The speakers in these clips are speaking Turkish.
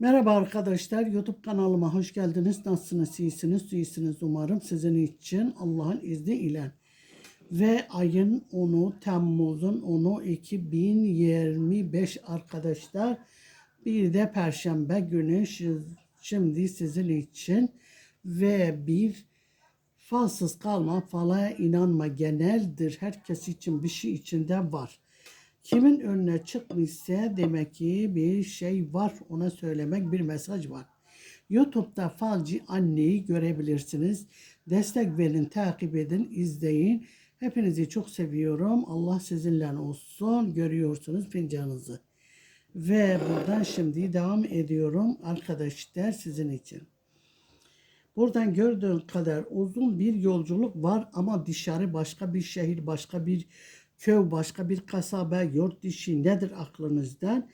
Merhaba arkadaşlar, YouTube kanalıma hoş geldiniz. Nasılsınız, iyisiniz, iyisiniz umarım sizin için Allah'ın izniyle. Ve ayın 10'u, Temmuz'un 10'u 2025 arkadaşlar. Bir de Perşembe günü şi- şimdi sizin için ve bir falsız kalma, falaya inanma geneldir. Herkes için bir şey içinde var. Kimin önüne çıkmışsa demek ki bir şey var. Ona söylemek bir mesaj var. YouTube'da falcı anneyi görebilirsiniz. Destek verin, takip edin, izleyin. Hepinizi çok seviyorum. Allah sizinle olsun. Görüyorsunuz fincanınızı. Ve buradan şimdi devam ediyorum arkadaşlar sizin için. Buradan gördüğün kadar uzun bir yolculuk var ama dışarı başka bir şehir, başka bir köy, başka bir kasaba, yurt dışı nedir aklınızdan?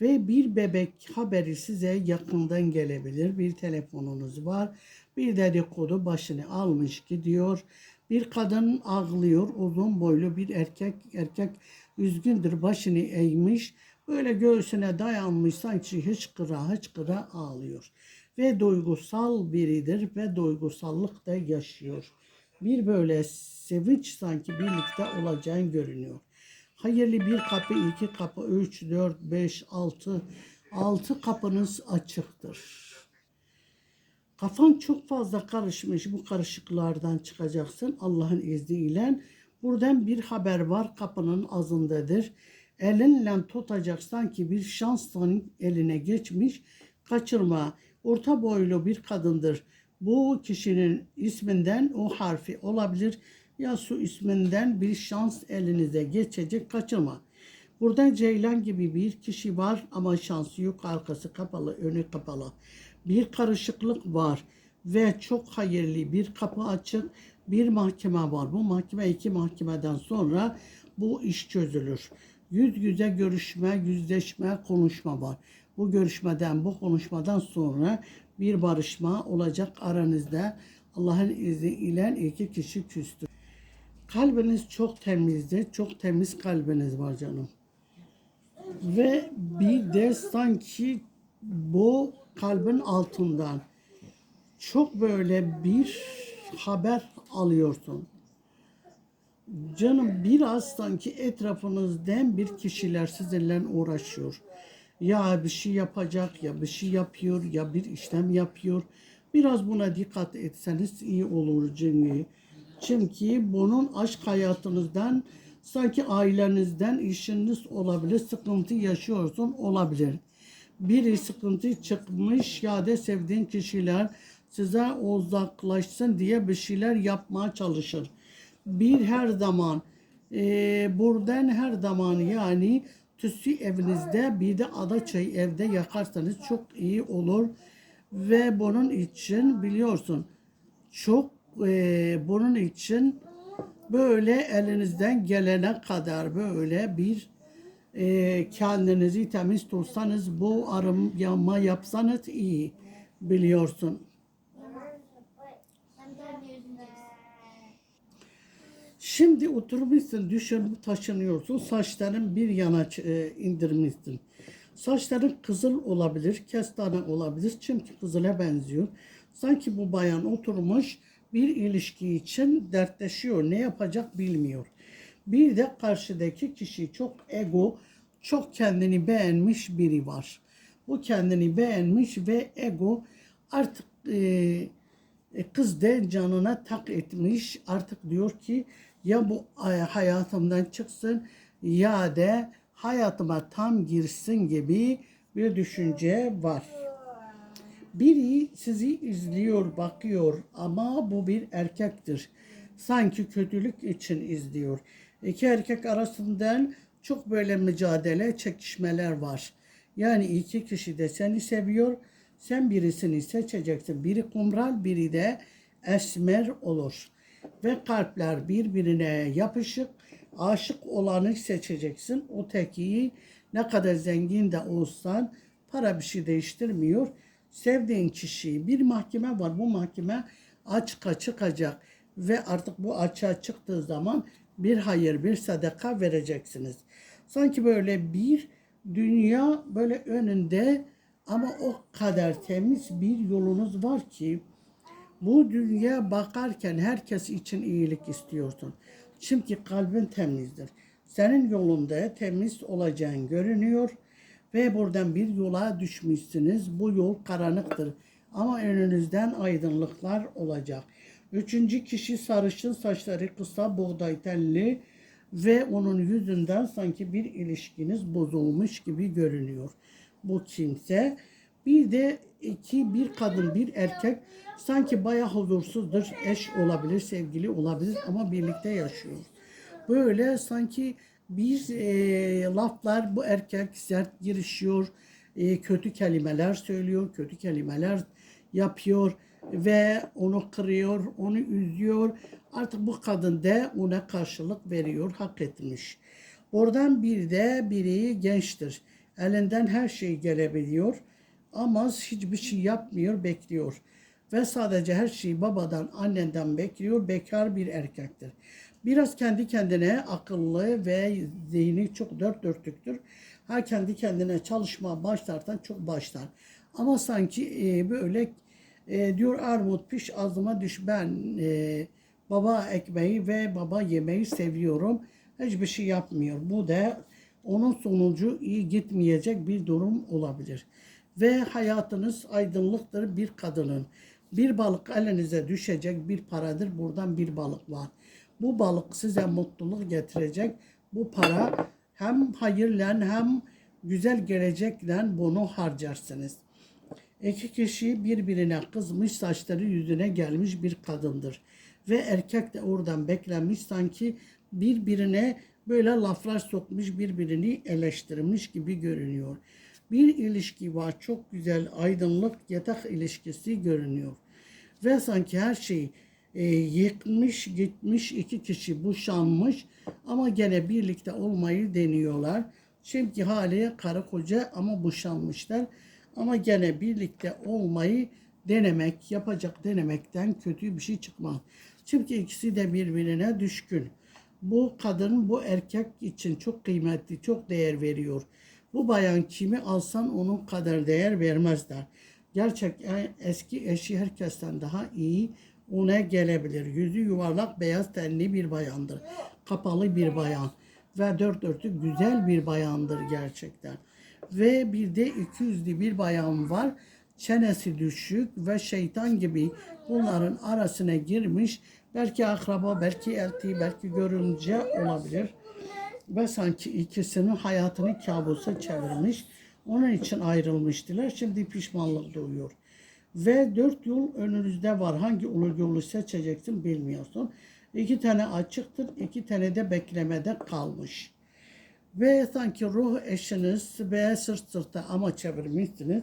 Ve bir bebek haberi size yakından gelebilir. Bir telefonunuz var. Bir dedikodu başını almış gidiyor. Bir kadın ağlıyor. Uzun boylu bir erkek. Erkek üzgündür başını eğmiş. Böyle göğsüne dayanmış sanki hıçkıra hıçkıra ağlıyor. Ve duygusal biridir ve duygusallık da yaşıyor. Bir böyle sevinç sanki birlikte olacağın görünüyor. Hayırlı bir kapı, iki kapı, üç, dört, beş, altı, altı kapınız açıktır. Kafan çok fazla karışmış. Bu karışıklardan çıkacaksın Allah'ın izniyle. Buradan bir haber var kapının ağzındadır. Elinle tutacaksan ki bir şans senin eline geçmiş. Kaçırma. Orta boylu bir kadındır. Bu kişinin isminden o harfi olabilir. Ya su isminden bir şans elinize geçecek. Kaçırma. Burada Ceylan gibi bir kişi var ama şansı yok. Arkası kapalı, önü kapalı. Bir karışıklık var ve çok hayırlı bir kapı açık. Bir mahkeme var. Bu mahkeme iki mahkemeden sonra bu iş çözülür. Yüz yüze görüşme, yüzleşme, konuşma var. Bu görüşmeden, bu konuşmadan sonra bir barışma olacak aranızda. Allah'ın izniyle iki kişi küstü. Kalbiniz çok temizdir. Çok temiz kalbiniz var canım. Ve bir de sanki bu kalbin altından çok böyle bir haber alıyorsun. Canım biraz sanki etrafınızdan bir kişiler sizinle uğraşıyor. Ya bir şey yapacak ya bir şey yapıyor ya bir işlem yapıyor. Biraz buna dikkat etseniz iyi olur Cengi. Çünkü bunun aşk hayatınızdan sanki ailenizden işiniz olabilir, sıkıntı yaşıyorsun olabilir. Biri sıkıntı çıkmış ya da sevdiğin kişiler size uzaklaşsın diye bir şeyler yapmaya çalışır. Bir her zaman e, buradan her zaman yani tüsü evinizde bir de ada çayı evde yakarsanız çok iyi olur. Ve bunun için biliyorsun çok e, bunun için böyle elinizden gelene kadar böyle bir e, kendinizi temiz tutsanız bu arama yapsanız iyi biliyorsun. Şimdi oturmuşsun, düşünüp taşınıyorsun, saçların bir yana e, indirmişsin. Saçların kızıl olabilir, kestane olabilir çünkü kızıla benziyor. Sanki bu bayan oturmuş bir ilişki için dertleşiyor, ne yapacak bilmiyor. Bir de karşıdaki kişi çok ego, çok kendini beğenmiş biri var. Bu kendini beğenmiş ve ego artık e, e, kız da canına tak etmiş. Artık diyor ki ya bu ay- hayatımdan çıksın ya da hayatıma tam girsin gibi bir düşünce var. Biri sizi izliyor, bakıyor ama bu bir erkektir. Sanki kötülük için izliyor. İki erkek arasından çok böyle mücadele, çekişmeler var. Yani iki kişi de seni seviyor. Sen birisini seçeceksin. Biri kumral, biri de esmer olur. Ve kalpler birbirine yapışık. Aşık olanı seçeceksin. O tekiyi ne kadar zengin de olsan para bir şey değiştirmiyor. Sevdiğin kişiyi bir mahkeme var. Bu mahkeme açığa çıkacak ve artık bu açığa çıktığı zaman bir hayır, bir sadaka vereceksiniz. Sanki böyle bir dünya böyle önünde Ama o kadar temiz bir yolunuz var ki bu dünya bakarken herkes için iyilik istiyorsun. Çünkü kalbin temizdir. Senin yolunda temiz olacağın görünüyor ve buradan bir yola düşmüşsünüz. Bu yol karanlıktır ama önünüzden aydınlıklar olacak. Üçüncü kişi sarışın saçları kısa buğday tenli ve onun yüzünden sanki bir ilişkiniz bozulmuş gibi görünüyor. Bu kimse bir de iki bir kadın bir erkek sanki bayağı huzursuzdur. Eş olabilir, sevgili olabilir ama birlikte yaşıyor. Böyle sanki bir e, laflar bu erkek sert girişiyor, e, kötü kelimeler söylüyor, kötü kelimeler yapıyor ve onu kırıyor, onu üzüyor. Artık bu kadın da ona karşılık veriyor, hak etmiş. Oradan bir de biri gençtir. Elinden her şey gelebiliyor ama hiçbir şey yapmıyor, bekliyor. Ve sadece her şeyi babadan, annenden bekliyor, bekar bir erkektir. Biraz kendi kendine akıllı ve zihni çok dört dörtlüktür. Ha kendi kendine çalışma başlarsan çok başlar. Ama sanki e, böyle e, diyor armut piş ağzıma düş ben e, baba ekmeği ve baba yemeği seviyorum. Hiçbir şey yapmıyor. Bu da onun sonucu iyi gitmeyecek bir durum olabilir. Ve hayatınız aydınlıktır bir kadının. Bir balık elinize düşecek bir paradır. Buradan bir balık var. Bu balık size mutluluk getirecek. Bu para hem hayırla hem güzel gelecekle bunu harcarsınız. İki kişi birbirine kızmış, saçları yüzüne gelmiş bir kadındır. Ve erkek de oradan beklenmiş sanki birbirine böyle laflar sokmuş, birbirini eleştirmiş gibi görünüyor. Bir ilişki var, çok güzel, aydınlık yatak ilişkisi görünüyor. Ve sanki her şey e, yıkmış, gitmiş, iki kişi boşanmış ama gene birlikte olmayı deniyorlar. Çünkü hali karı koca ama boşanmışlar. Ama gene birlikte olmayı denemek, yapacak denemekten kötü bir şey çıkmaz. Çünkü ikisi de birbirine düşkün. Bu kadın bu erkek için çok kıymetli, çok değer veriyor. Bu bayan kimi alsan onun kadar değer vermezler. Gerçek eski eşi herkesten daha iyi ona gelebilir. Yüzü yuvarlak beyaz tenli bir bayandır. Kapalı bir bayan ve dört dörtlük güzel bir bayandır gerçekten. Ve bir de iki yüzlü bir bayan var. Çenesi düşük ve şeytan gibi bunların arasına girmiş. Belki akraba, belki elti, belki görümce olabilir. Ve sanki ikisinin hayatını kabusa çevirmiş. Onun için ayrılmıştılar. Şimdi pişmanlık duyuyor. Ve dört yol önünüzde var. Hangi ulu yolu seçeceksin bilmiyorsun. İki tane açıktır, iki tane de beklemede kalmış. Ve sanki ruh eşiniz ve sırt sırta ama çevirmişsiniz.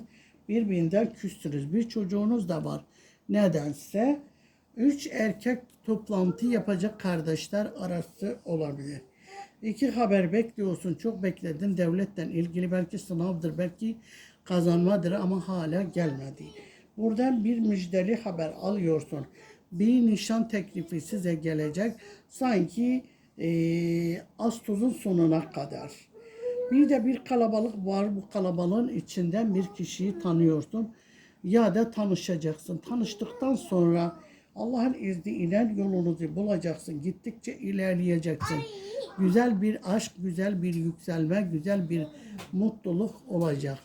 Birbirinden küstünüz. Bir çocuğunuz da var. Nedense üç erkek toplantı yapacak kardeşler arası olabilir. İki haber bekliyorsun. Çok bekledin devletten ilgili belki sınavdır, belki kazanmadır ama hala gelmedi. Buradan bir müjdeli haber alıyorsun. Bir nişan teklifi size gelecek. Sanki e, Ağustos'un sonuna kadar. Bir de bir kalabalık var. Bu kalabalığın içinden bir kişiyi tanıyorsun. Ya da tanışacaksın. Tanıştıktan sonra Allah'ın izniyle yolunuzu bulacaksın. Gittikçe ilerleyeceksin. Güzel bir aşk, güzel bir yükselme, güzel bir mutluluk olacak.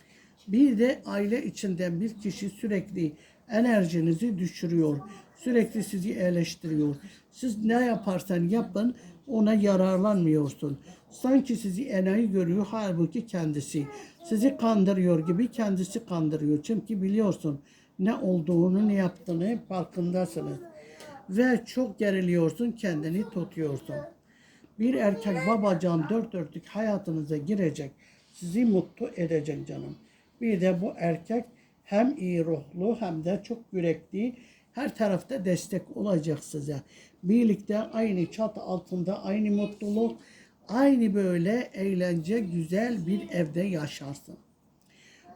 Bir de aile içinden bir kişi sürekli enerjinizi düşürüyor. Sürekli sizi eleştiriyor. Siz ne yaparsan yapın ona yararlanmıyorsun. Sanki sizi enayi görüyor halbuki kendisi. Sizi kandırıyor gibi kendisi kandırıyor. Çünkü biliyorsun ne olduğunu ne yaptığını farkındasınız. Ve çok geriliyorsun kendini tutuyorsun. Bir erkek babacan dört dörtlük hayatınıza girecek. Sizi mutlu edecek canım. Bir de bu erkek hem iyi ruhlu hem de çok yürekli. Her tarafta destek olacak size. Birlikte aynı çatı altında aynı mutluluk, aynı böyle eğlence güzel bir evde yaşarsın.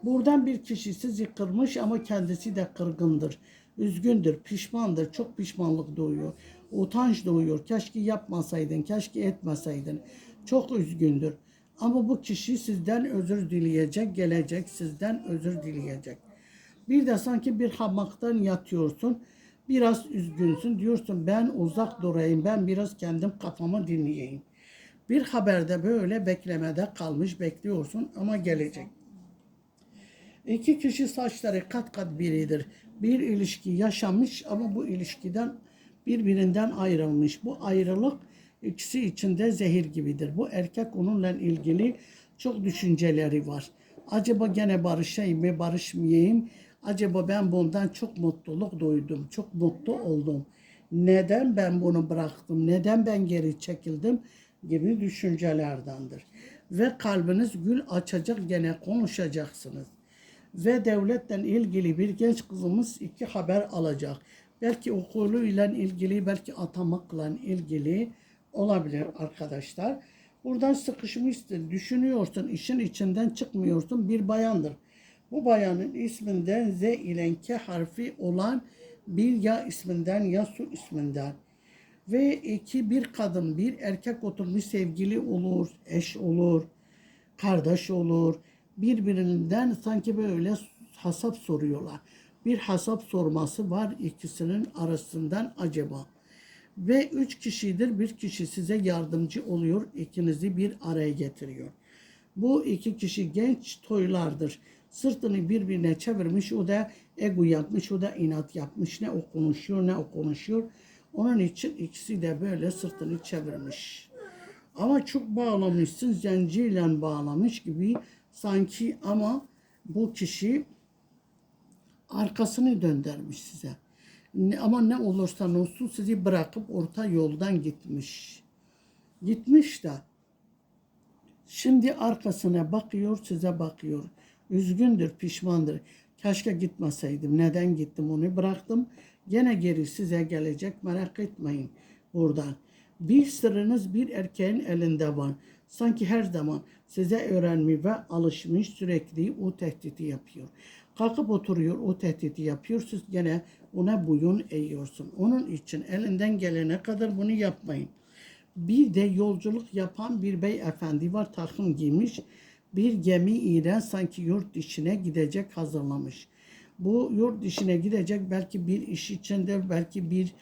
Buradan bir kişi sizi kırmış ama kendisi de kırgındır. Üzgündür, pişmandır, çok pişmanlık duyuyor. Utanç duyuyor. Keşke yapmasaydın, keşke etmeseydin. Çok üzgündür. Ama bu kişi sizden özür dileyecek, gelecek sizden özür dileyecek. Bir de sanki bir hamaktan yatıyorsun. Biraz üzgünsün. Diyorsun ben uzak durayım. Ben biraz kendim kafamı dinleyeyim. Bir haberde böyle beklemede kalmış bekliyorsun ama gelecek. İki kişi saçları kat kat biridir. Bir ilişki yaşamış ama bu ilişkiden birbirinden ayrılmış. Bu ayrılık ikisi içinde zehir gibidir. Bu erkek onunla ilgili çok düşünceleri var. Acaba gene barışayım mı, barışmayayım? Acaba ben bundan çok mutluluk duydum, çok mutlu oldum. Neden ben bunu bıraktım, neden ben geri çekildim gibi düşüncelerdendir. Ve kalbiniz gül açacak gene konuşacaksınız ve devletten ilgili bir genç kızımız iki haber alacak. Belki okuluyla ilgili, belki atamakla ilgili olabilir arkadaşlar. Buradan sıkışmışsın, düşünüyorsun, işin içinden çıkmıyorsun bir bayandır. Bu bayanın isminden Z ile K harfi olan bir ya isminden ya su isminden ve iki bir kadın bir erkek oturmuş sevgili olur, eş olur, kardeş olur. Birbirinden sanki böyle hasap soruyorlar. Bir hasap sorması var ikisinin arasından acaba. Ve üç kişidir bir kişi size yardımcı oluyor. ikinizi bir araya getiriyor. Bu iki kişi genç toylardır. Sırtını birbirine çevirmiş. O da ego yapmış. O da inat yapmış. Ne o konuşuyor ne o konuşuyor. Onun için ikisi de böyle sırtını çevirmiş. Ama çok bağlamışsın, zenciyle bağlamış gibi sanki ama bu kişi arkasını döndürmüş size. Ne, ama ne olursa olsun sizi bırakıp orta yoldan gitmiş. Gitmiş de şimdi arkasına bakıyor, size bakıyor. Üzgündür, pişmandır. Keşke gitmeseydim. Neden gittim onu bıraktım. Gene geri size gelecek merak etmeyin buradan. Bir sırrınız bir erkeğin elinde var. Sanki her zaman size öğrenmiş ve alışmış sürekli o tehdidi yapıyor. Kalkıp oturuyor o tehdidi yapıyor. Siz gene ona boyun eğiyorsun. Onun için elinden gelene kadar bunu yapmayın. Bir de yolculuk yapan bir beyefendi var takım giymiş. Bir gemi ile sanki yurt dışına gidecek hazırlamış. Bu yurt dışına gidecek belki bir iş içindir, belki bir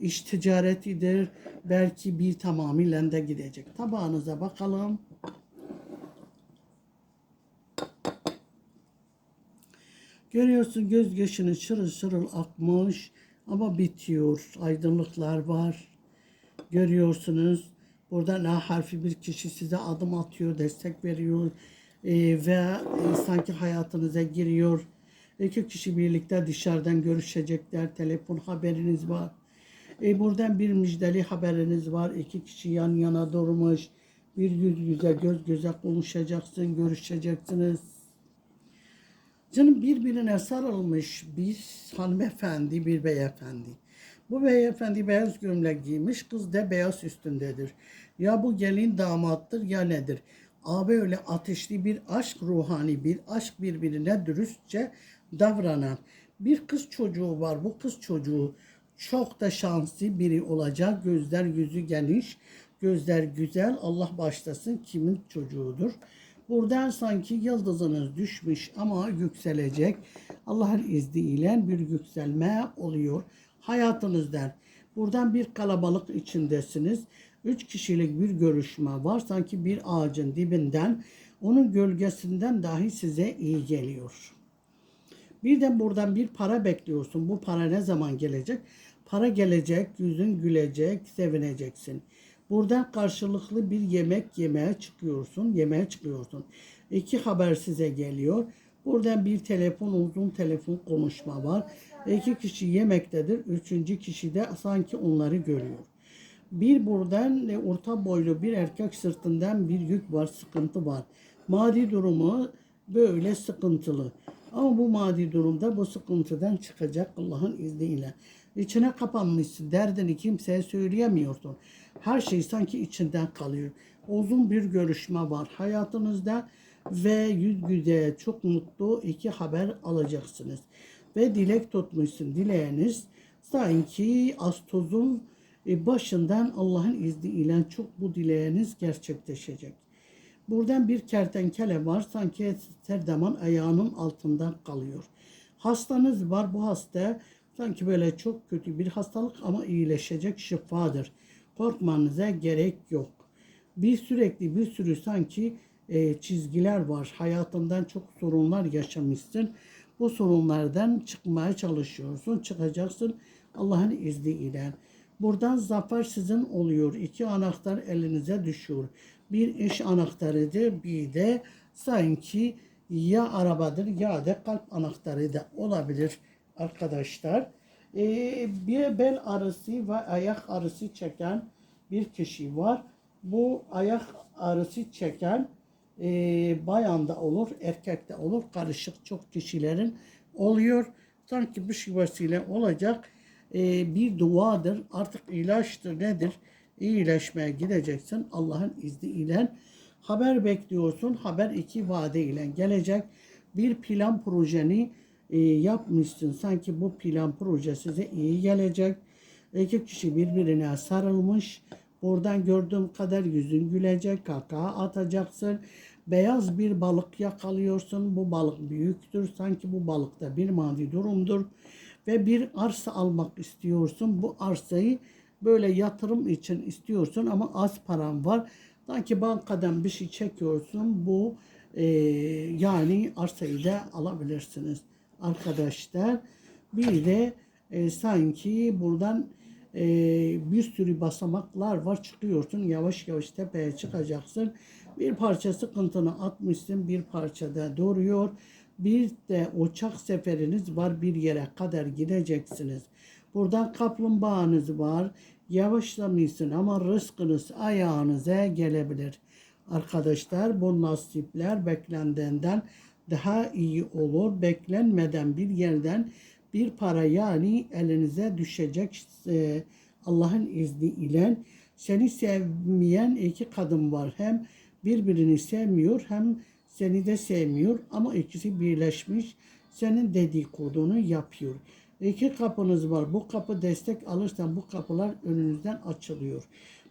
iş ticaretidir, belki bir tamamıyla da gidecek. Tabağınıza bakalım. Görüyorsun göz yaşını şırıl şırıl akmış ama bitiyor. Aydınlıklar var. Görüyorsunuz. Burada A harfi bir kişi size adım atıyor, destek veriyor e, ve e, sanki hayatınıza giriyor. İki kişi birlikte dışarıdan görüşecekler. Telefon haberiniz var. E, buradan bir müjdeli haberiniz var. İki kişi yan yana durmuş. Bir yüz yüze göz göze konuşacaksın, görüşeceksiniz. Canım birbirine sarılmış bir hanımefendi, bir beyefendi. Bu beyefendi beyaz gömlek giymiş, kız da beyaz üstündedir. Ya bu gelin damattır ya nedir? Abi öyle ateşli bir aşk, ruhani bir aşk birbirine dürüstçe davranan bir kız çocuğu var. Bu kız çocuğu çok da şanslı biri olacak. Gözler yüzü geniş, gözler güzel. Allah başlasın kimin çocuğudur. Buradan sanki yıldızınız düşmüş ama yükselecek. Allah'ın izniyle bir yükselme oluyor hayatınızdan. Buradan bir kalabalık içindesiniz. Üç kişilik bir görüşme var. Sanki bir ağacın dibinden onun gölgesinden dahi size iyi geliyor. Birden buradan bir para bekliyorsun. Bu para ne zaman gelecek? Para gelecek, yüzün gülecek, sevineceksin. Buradan karşılıklı bir yemek yemeye çıkıyorsun, yemeğe çıkıyorsun. İki haber size geliyor. Buradan bir telefon, uzun telefon konuşma var. İki kişi yemektedir. Üçüncü kişi de sanki onları görüyor. Bir buradan e, orta boylu bir erkek sırtından bir yük var, sıkıntı var. Maddi durumu böyle sıkıntılı. Ama bu maddi durumda bu sıkıntıdan çıkacak Allah'ın izniyle. İçine kapanmışsın. Derdini kimseye söyleyemiyorsun. Her şey sanki içinden kalıyor. Uzun bir görüşme var hayatınızda ve yüz yüze çok mutlu iki haber alacaksınız. Ve dilek tutmuşsun. Dileğiniz sanki Ağustos'un e, başından Allah'ın izniyle çok bu dileğiniz gerçekleşecek. Buradan bir kertenkele var. Sanki her zaman ayağının altında kalıyor. Hastanız var. Bu hasta sanki böyle çok kötü bir hastalık ama iyileşecek şifadır. Korkmanıza gerek yok. Bir sürekli bir sürü sanki e, çizgiler var. Hayatından çok sorunlar yaşamışsın. Bu sorunlardan çıkmaya çalışıyorsun. Çıkacaksın Allah'ın izniyle. Buradan zafer sizin oluyor. İki anahtar elinize düşüyor. Bir iş anahtarıdır, bir de sanki ya arabadır ya da kalp anahtarı da olabilir arkadaşlar. Ee, bir bel ağrısı ve ayak ağrısı çeken bir kişi var. Bu ayak ağrısı çeken e, bayan olur, erkek de olur. Karışık çok kişilerin oluyor. Sanki bir şey vesile olacak e, bir duadır. Artık ilaçtır nedir? İyileşmeye gideceksin Allah'ın izniyle. Haber bekliyorsun. Haber iki vade ile gelecek. Bir plan projeni e, yapmışsın. Sanki bu plan proje size iyi gelecek. İki kişi birbirine sarılmış. Buradan gördüğüm kadar yüzün gülecek, kaka atacaksın. Beyaz bir balık yakalıyorsun. Bu balık büyüktür. Sanki bu balıkta bir maddi durumdur. Ve bir arsa almak istiyorsun. Bu arsayı böyle yatırım için istiyorsun ama az paran var. Sanki bankadan bir şey çekiyorsun. Bu e, yani arsayı da alabilirsiniz arkadaşlar. Bir de e, sanki buradan e, bir sürü basamaklar var. Çıkıyorsun yavaş yavaş tepeye çıkacaksın. Bir parça sıkıntını atmışsın bir parçada duruyor bir de uçak seferiniz var bir yere kadar gideceksiniz. Buradan kaplumbağanız var. Yavaşlamışsın ama rızkınız ayağınıza gelebilir. Arkadaşlar bu nasipler beklendiğinden daha iyi olur beklenmeden bir yerden bir para yani elinize düşecek e, Allah'ın izniyle seni sevmeyen iki kadın var. Hem birbirini sevmiyor hem seni de sevmiyor ama ikisi birleşmiş senin dedikodunu yapıyor. İki kapınız var. Bu kapı destek alırsan bu kapılar önünüzden açılıyor.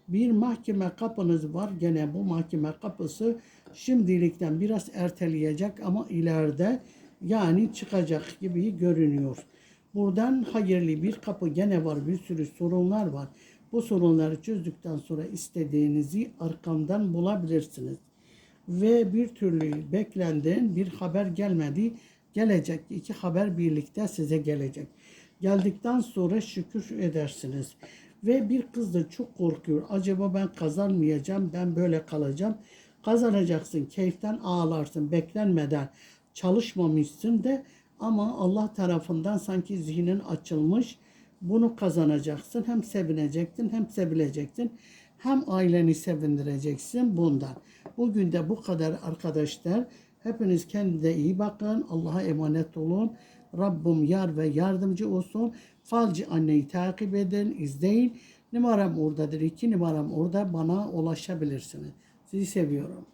Bir mahkeme kapınız var. Gene bu mahkeme kapısı şimdilikten biraz erteleyecek ama ileride yani çıkacak gibi görünüyor. Buradan hayırlı bir kapı gene var. Bir sürü sorunlar var. Bu sorunları çözdükten sonra istediğinizi arkamdan bulabilirsiniz. Ve bir türlü beklendiğin bir haber gelmedi. Gelecek. iki haber birlikte size gelecek. Geldikten sonra şükür edersiniz. Ve bir kız da çok korkuyor. Acaba ben kazanmayacağım, ben böyle kalacağım. Kazanacaksın, keyiften ağlarsın, beklenmeden çalışmamışsın de ama Allah tarafından sanki zihnin açılmış. Bunu kazanacaksın. Hem sevineceksin hem sevileceksin. Hem aileni sevindireceksin bundan. Bugün de bu kadar arkadaşlar. Hepiniz kendinize iyi bakın. Allah'a emanet olun. Rabbim yar ve yardımcı olsun. Falcı anneyi takip edin, izleyin. Numaram oradadır. iki numaram orada bana ulaşabilirsiniz. Sizi seviyorum.